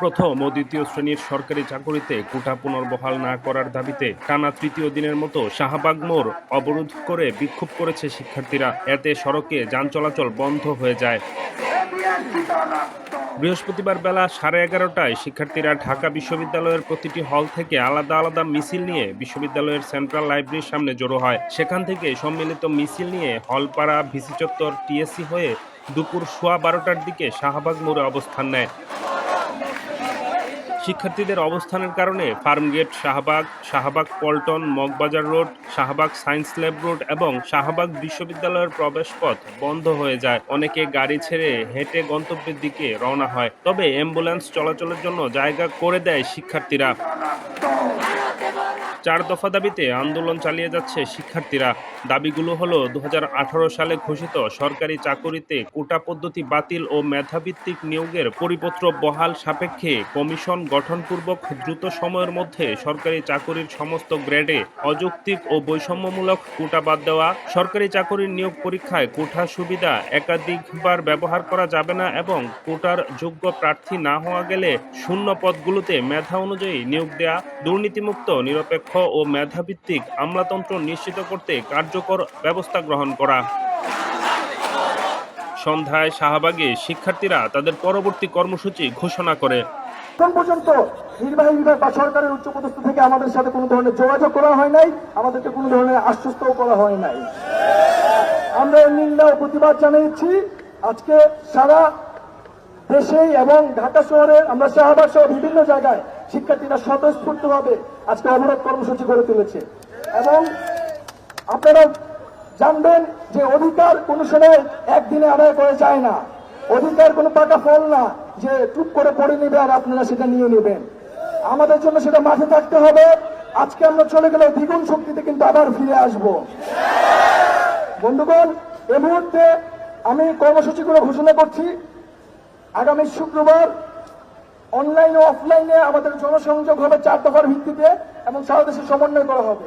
প্রথম ও দ্বিতীয় শ্রেণির সরকারি চাকরিতে কোটা পুনর্বহাল না করার দাবিতে টানা তৃতীয় দিনের মতো শাহবাগ মোড় অবরোধ করে বিক্ষোভ করেছে শিক্ষার্থীরা। এতে সড়কে যান চলাচল বন্ধ হয়ে যায়। বৃহস্পতিবার বেলা সাড়ে এগারোটায় শিক্ষার্থীরা ঢাকা বিশ্ববিদ্যালয়ের প্রতিটি হল থেকে আলাদা আলাদা মিছিল নিয়ে বিশ্ববিদ্যালয়ের সেন্ট্রাল লাইব্রেরির সামনে জড়ো হয়। সেখান থেকে সম্মিলিত মিছিল নিয়ে হলপাড়া ভিসি চত্বর টিএসসি হয়ে দুপুর সোয়া বারোটার দিকে শাহবাগ মোড়ে অবস্থান নেয়। শিক্ষার্থীদের অবস্থানের কারণে Farmgate Shahbag Shahbag Paltan, Moghbazar road, Shahbag science lab road এবং শাহবাগ বিশ্ববিদ্যালয়ের প্রবেশপথ বন্ধ হয়ে যায়। অনেকে গাড়ি ছেড়ে হেঁটে গন্তব্যের দিকে রওনা হয়। তবে অ্যাম্বুলেন্স চলাচলের জন্য জায়গা করে দেয় শিক্ষার্থীরা। চার দফা দাবিতে আন্দোলন চালিয়ে যাচ্ছে শিক্ষার্থীরা। দাবিগুলো হলো দু হাজার আঠারো সালে ঘোষিত সরকারি চাকরিতে কোটা পদ্ধতি বাতিল ও মেধাভিত্তিক নিয়োগের পরিপত্র বহাল সাপেক্ষে কমিশন গঠনপূর্বক দ্রুত সময়ের মধ্যে সরকারি চাকরির সমস্ত গ্রেডে অযৌক্তিক ও বৈষম্যমূলক কোটা বাদ দেওয়া, সরকারি চাকরির নিয়োগ পরীক্ষায় কোঠা সুবিধা একাধিকবার ব্যবহার করা যাবে না এবং কোটার যোগ্য প্রার্থী না হওয়া গেলে শূন্য পদগুলোতে মেধা অনুযায়ী নিয়োগ দেয়া, দুর্নীতিমুক্ত, নিরপেক্ষ ও মেধাভিত্তিক আমলাতন্ত্র নিশ্চিত করতে কার্যকর ব্যবস্থা গ্রহণ করা। সন্ধ্যায় শাহবাগে শিক্ষার্থীরা তাদের পরবর্তী কর্মসূচি ঘোষণা করে। এখন পর্যন্ত নির্বাহী বিভাগ বা সরকারের উচ্চপদস্থ থেকে আমাদের সাথে কোনো ধরনের যোগাযোগ করা হয় নাই, আমাদেরকে কোনো ধরনের আশ্বস্তও করা হয় নাই। আমরা নিন্দা ও প্রতিবাদ জানিয়েছি। আজকে সারা দেশে এবং ঢাকা শহরে আমরা শাহবাগ সহ বিভিন্ন জায়গায় শিক্ষার্থীরা স্বতঃস্ফূর্তভাবে আজকে অবরোধ কর্মসূচি গড়ে তুলেছে। এবং আপনারা জানবেন যে অধিকার কোনো সময় একদিনে আদায় করা যায় না। অধিকার কোনো পাকা ফল না যে টুক করে পড়ে নেবে আর আপনারা সেটা নিয়ে নেবেন। আমাদের জন্য সেটা মাঠে থাকতে হবে। আজকে আমরা চলে গেলে দ্বিগুণ শক্তিতে কিন্তু আবার ফিরে আসব। বন্ধুগণ, এ মুহূর্তে আমি কর্মসূচিগুলো ঘোষণা করছি। আগামী শুক্রবার অনলাইন ও অফলাইনে আমাদের জনসংযোগ হবে চার দফার ভিত্তিতে এবং সারা দেশে সমন্বয় করা হবে।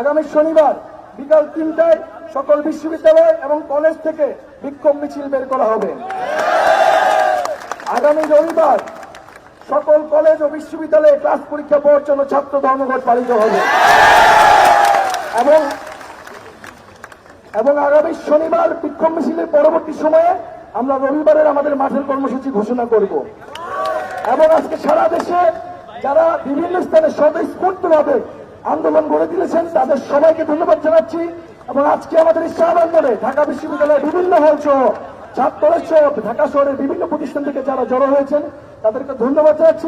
আগামী শনিবার বিকাল তিনটায় সকল বিশ্ববিদ্যালয় এবং কলেজ থেকে বিক্ষোভ মিছিল বের করা হবে। আগামী রবিবার সকল কলেজ ও বিশ্ববিদ্যালয়ে ক্লাস পরীক্ষা পাওয়ার জন্য ছাত্র ধর্মঘট পালিত হবে। এবং এবং আগামী শনিবার বিক্ষোভ মিছিলের পরবর্তী সময়ে আমরা রবিবারের আমাদের মাঠের কর্মসূচি ঘোষণা করব। এবং আজকে সারা দেশে যারা বিভিন্ন স্থানে স্বতঃস্ফূর্তভাবে আন্দোলন গড়ে তুলেছেন, তাদের সবাইকে ধন্যবাদ জানাচ্ছি। এবং আজকে আমাদের এই শাহ আন্দোলনে ঢাকা বিশ্ববিদ্যালয়ের বিভিন্ন হল সহ, ছাত্র সহ, ঢাকা শহরের বিভিন্ন প্রতিষ্ঠান থেকে যারা জড়ো হয়েছেন, তাদেরকে ধন্যবাদ জানাচ্ছি।